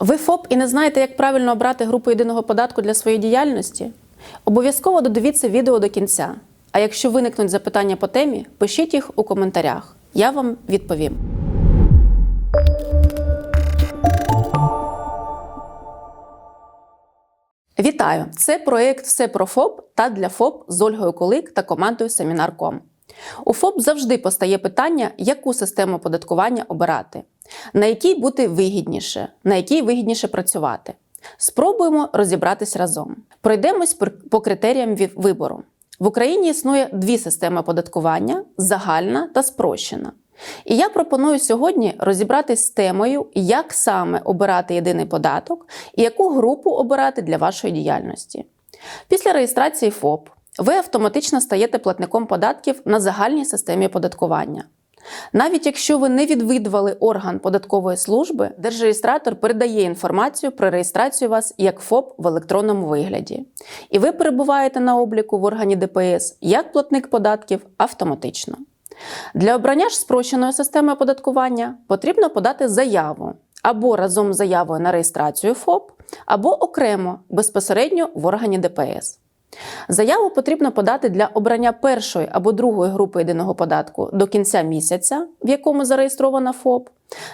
Ви ФОП і не знаєте, як правильно обрати групу єдиного податку для своєї діяльності? Обов'язково додивіться відео до кінця. А якщо виникнуть запитання по темі, пишіть їх у коментарях. Я вам відповім. Вітаю! Це проєкт Все про ФОП та для ФОП з Ольгою Кулик та командою Семінар.ком. У ФОП завжди постає питання, яку систему оподаткування обирати, на якій бути вигідніше, на якій вигідніше працювати. Спробуємо розібратись разом. Пройдемось по критеріям вибору. В Україні існує дві системи оподаткування загальна та спрощена. І я пропоную сьогодні розібратись з темою, як саме обирати єдиний податок і яку групу обирати для вашої діяльності. Після реєстрації ФОП ви автоматично стаєте платником податків на загальній системі оподаткування. Навіть якщо ви не відвідували орган податкової служби, держреєстратор передає інформацію про реєстрацію вас як ФОП в електронному вигляді. І ви перебуваєте на обліку в органі ДПС як платник податків автоматично. Для обрання ж спрощеної системи оподаткування потрібно подати заяву або разом з заявою на реєстрацію ФОП, або окремо безпосередньо в органі ДПС. Заяву потрібно подати для обрання першої або другої групи єдиного податку до кінця місяця, в якому зареєстрована ФОП,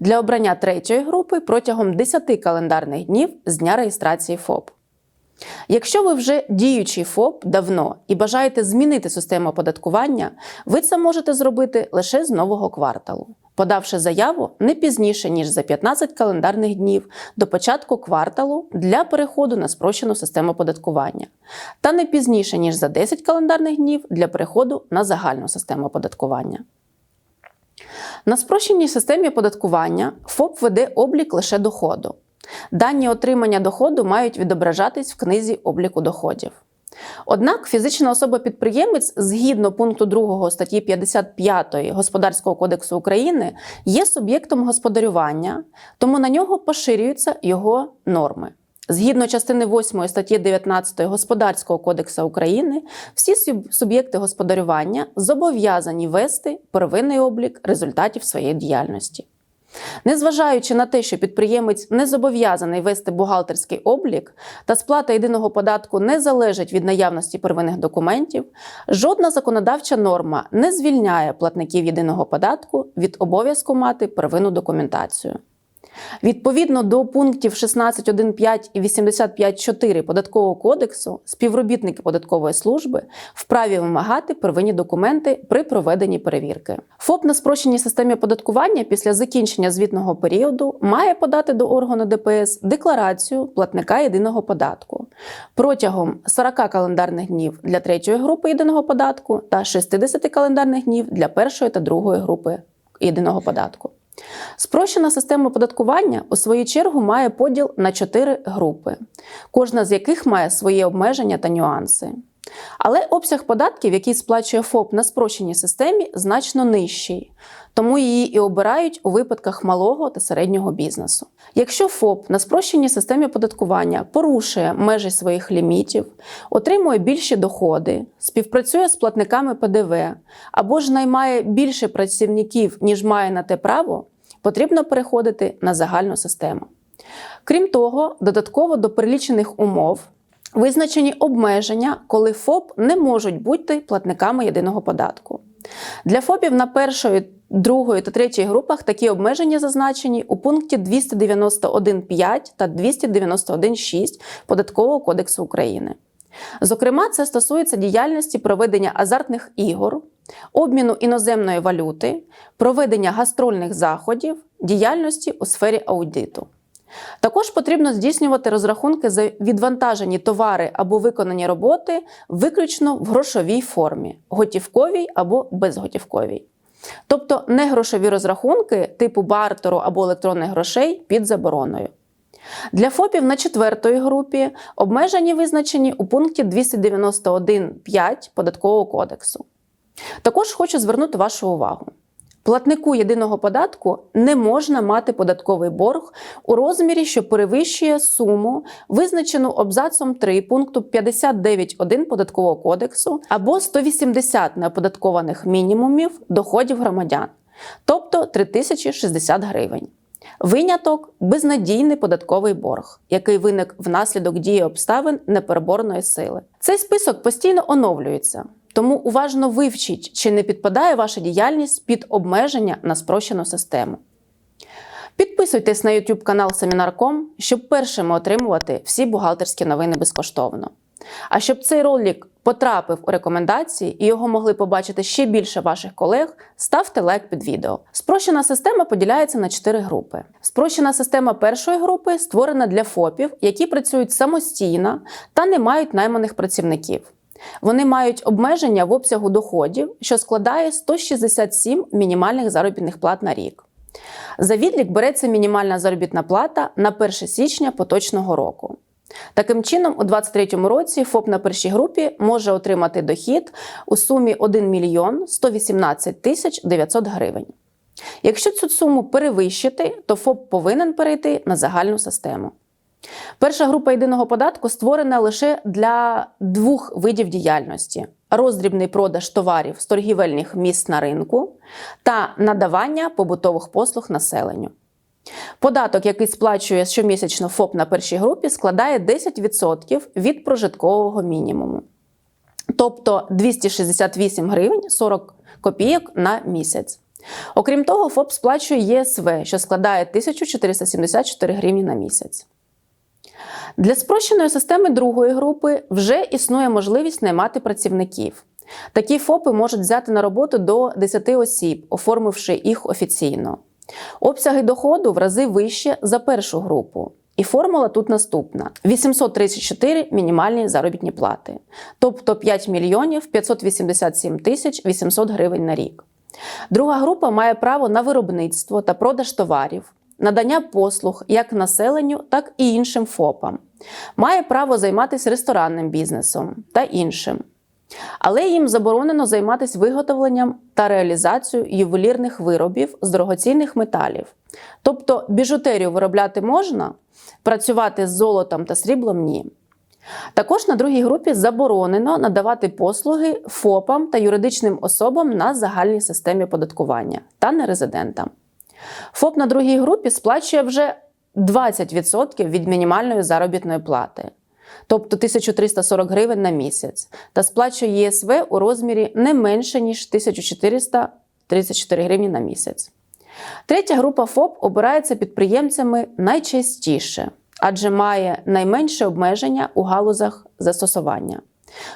для обрання третьої групи протягом 10 календарних днів з дня реєстрації ФОП. Якщо ви вже діючий ФОП давно і бажаєте змінити систему оподаткування, ви це можете зробити лише з нового кварталу, подавши заяву не пізніше ніж за 15 календарних днів до початку кварталу для переходу на спрощену систему оподаткування, та не пізніше ніж за 10 календарних днів для переходу на загальну систему оподаткування. На спрощеній системі оподаткування ФОП веде облік лише доходу. Дані отримання доходу мають відображатись в книзі обліку доходів. Однак фізична особа-підприємець згідно пункту 2 статті 55 Господарського кодексу України є суб'єктом господарювання, тому на нього поширюються його норми. Згідно частини 8 статті 19 Господарського кодексу України, всі суб'єкти господарювання зобов'язані вести первинний облік результатів своєї діяльності. Незважаючи на те, що підприємець не зобов'язаний вести бухгалтерський облік та сплата єдиного податку не залежить від наявності первинних документів, жодна законодавча норма не звільняє платників єдиного податку від обов'язку мати первинну документацію. Відповідно до пунктів 16.1.5 і 85.4 Податкового кодексу, співробітники податкової служби вправі вимагати первинні документи при проведенні перевірки. ФОП на спрощеній системі оподаткування після закінчення звітного періоду має подати до органу ДПС декларацію платника єдиного податку протягом 40 календарних днів для третьої групи єдиного податку та 60 календарних днів для першої та другої групи єдиного податку. Спрощена система оподаткування у свою чергу має поділ на чотири групи, кожна з яких має свої обмеження та нюанси. Але обсяг податків, який сплачує ФОП на спрощеній системі, значно нижчий, тому її і обирають у випадках малого та середнього бізнесу. Якщо ФОП на спрощеній системі оподаткування порушує межі своїх лімітів, отримує більші доходи, співпрацює з платниками ПДВ або ж наймає більше працівників, ніж має на те право, потрібно переходити на загальну систему. Крім того, додатково до перелічених умов визначені обмеження, коли ФОП не можуть бути платниками єдиного податку. Для ФОПів на першої, другої та третій групах такі обмеження зазначені у пункті 291.5 та 291.6 Податкового кодексу України. Зокрема, це стосується діяльності проведення азартних ігор, обміну іноземної валюти, проведення гастрольних заходів, діяльності у сфері аудиту. Також потрібно здійснювати розрахунки за відвантажені товари або виконані роботи виключно в грошовій формі, готівковій або безготівковій. Тобто не грошові розрахунки типу бартеру або електронних грошей під забороною. Для ФОПів на четвертої групі обмежені визначені у пункті 291.5 Податкового кодексу. Також хочу звернути вашу увагу. Платнику єдиного податку не можна мати податковий борг у розмірі, що перевищує суму, визначену абзацом 3 пункту 59.1 Податкового кодексу або 180 неоподаткованих мінімумів доходів громадян, тобто 3060 гривень. Виняток безнадійний податковий борг, який виник внаслідок дії обставин непереборної сили. Цей список постійно оновлюється, тому уважно вивчіть, чи не підпадає ваша діяльність під обмеження на спрощену систему. Підписуйтесь на YouTube канал Семінар.com, щоб першими отримувати всі бухгалтерські новини безкоштовно. А щоб цей ролик потрапив у рекомендації і його могли побачити ще більше ваших колег, ставте лайк під відео. Спрощена система поділяється на чотири групи. Спрощена система першої групи створена для ФОПів, які працюють самостійно та не мають найманих працівників. Вони мають обмеження в обсягу доходів, що складає 167 мінімальних заробітних плат на рік. За відлік береться мінімальна заробітна плата на 1 січня поточного року. Таким чином, у 2023 році ФОП на першій групі може отримати дохід у сумі 1 мільйон 118 тисяч 900 гривень. Якщо цю суму перевищити, то ФОП повинен перейти на загальну систему. Перша група єдиного податку створена лише для двох видів діяльності: роздрібний продаж товарів з торгівельних місць на ринку та надавання побутових послуг населенню. Податок, який сплачує щомісячно ФОП на першій групі, складає 10% від прожиткового мінімуму. Тобто 268 гривень 40 копійок на місяць. Окрім того, ФОП сплачує ЄСВ, що складає 1474 гривні на місяць. Для спрощеної системи другої групи вже існує можливість наймати працівників. Такі ФОПи можуть взяти на роботу до 10 осіб, оформивши їх офіційно. Обсяги доходу в рази вище за першу групу. І формула тут наступна: 834 мінімальні заробітні плати, тобто 5 мільйонів 587 тисяч 800 гривень на рік. Друга група має право на виробництво та продаж товарів, надання послуг як населенню, так і іншим ФОПам. Має право займатися ресторанним бізнесом та іншим. Але їм заборонено займатися виготовленням та реалізацією ювелірних виробів з дорогоцінних металів. Тобто біжутерію виробляти можна, працювати з золотом та сріблом ні. Також на другій групі заборонено надавати послуги ФОПам та юридичним особам на загальній системі податкування та нерезидентам. ФОП на другій групі сплачує вже 20% від мінімальної заробітної плати, тобто 1340 гривень на місяць, та сплачує ЄСВ у розмірі не менше, ніж 1434 гривні на місяць. Третя група ФОП обирається підприємцями найчастіше, адже має найменше обмеження у галузах застосування.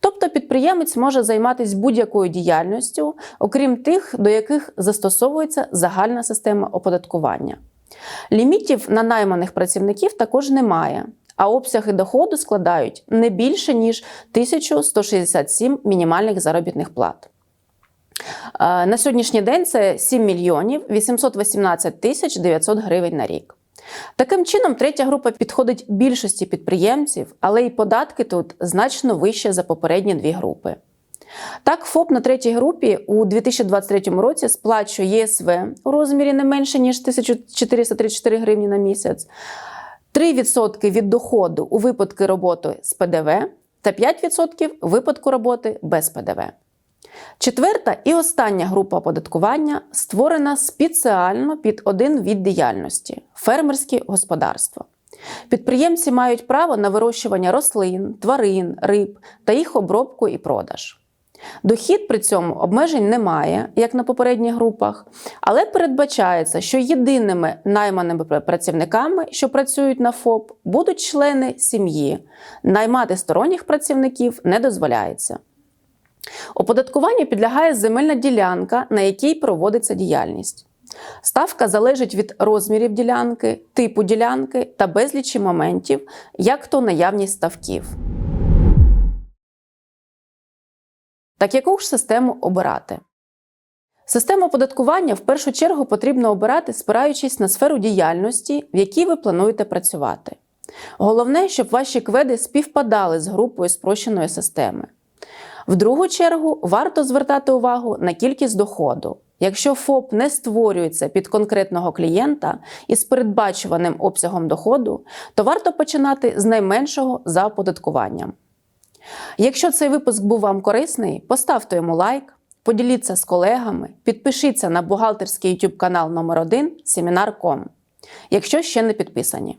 Тобто підприємець може займатися будь-якою діяльністю, окрім тих, до яких застосовується загальна система оподаткування. Лімітів на найманих працівників також немає, а обсяги доходу складають не більше, ніж 1167 мінімальних заробітних плат. Е, На сьогоднішній день це 7 мільйонів 818 тисяч 900 гривень на рік. Таким чином, третя група підходить більшості підприємців, але й податки тут значно вище за попередні дві групи. Так, ФОП на третій групі у 2023 році сплачує ЄСВ у розмірі не менше, ніж 1434 гривні на місяць, 3% від доходу у випадку роботи з ПДВ та 5% випадку роботи без ПДВ. Четверта і остання група оподаткування створена спеціально під один від діяльності фермерські господарства. Підприємці мають право на вирощування рослин, тварин, риб та їх обробку і продаж. Дохід при цьому обмежень немає, як на попередніх групах, але передбачається, що єдиними найманими працівниками, що працюють на ФОП, будуть члени сім'ї. Наймати сторонніх працівників не дозволяється. Оподаткуванню підлягає земельна ділянка, на якій проводиться діяльність. Ставка залежить від розмірів ділянки, типу ділянки та безлічі моментів, як то наявність ставків. Так яку ж систему обирати? Систему оподаткування в першу чергу потрібно обирати, спираючись на сферу діяльності, в якій ви плануєте працювати. Головне, щоб ваші кведи співпадали з групою спрощеної системи. В другу чергу варто звертати увагу на кількість доходу. Якщо ФОП не створюється під конкретного клієнта із передбачуваним обсягом доходу, то варто починати з найменшого за оподаткуваннням. Якщо цей випуск був вам корисний, поставте йому лайк, поділіться з колегами, підпишіться на бухгалтерський YouTube канал номер 1 Семінар.com. якщо ще не підписані.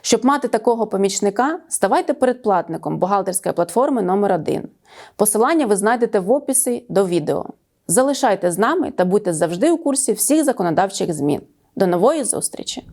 Щоб мати такого помічника, ставайте передплатником бухгалтерської платформи номер 1 Посилання ви знайдете в описі до відео. Залишайте з нами та будьте завжди у курсі всіх законодавчих змін. До нової зустрічі!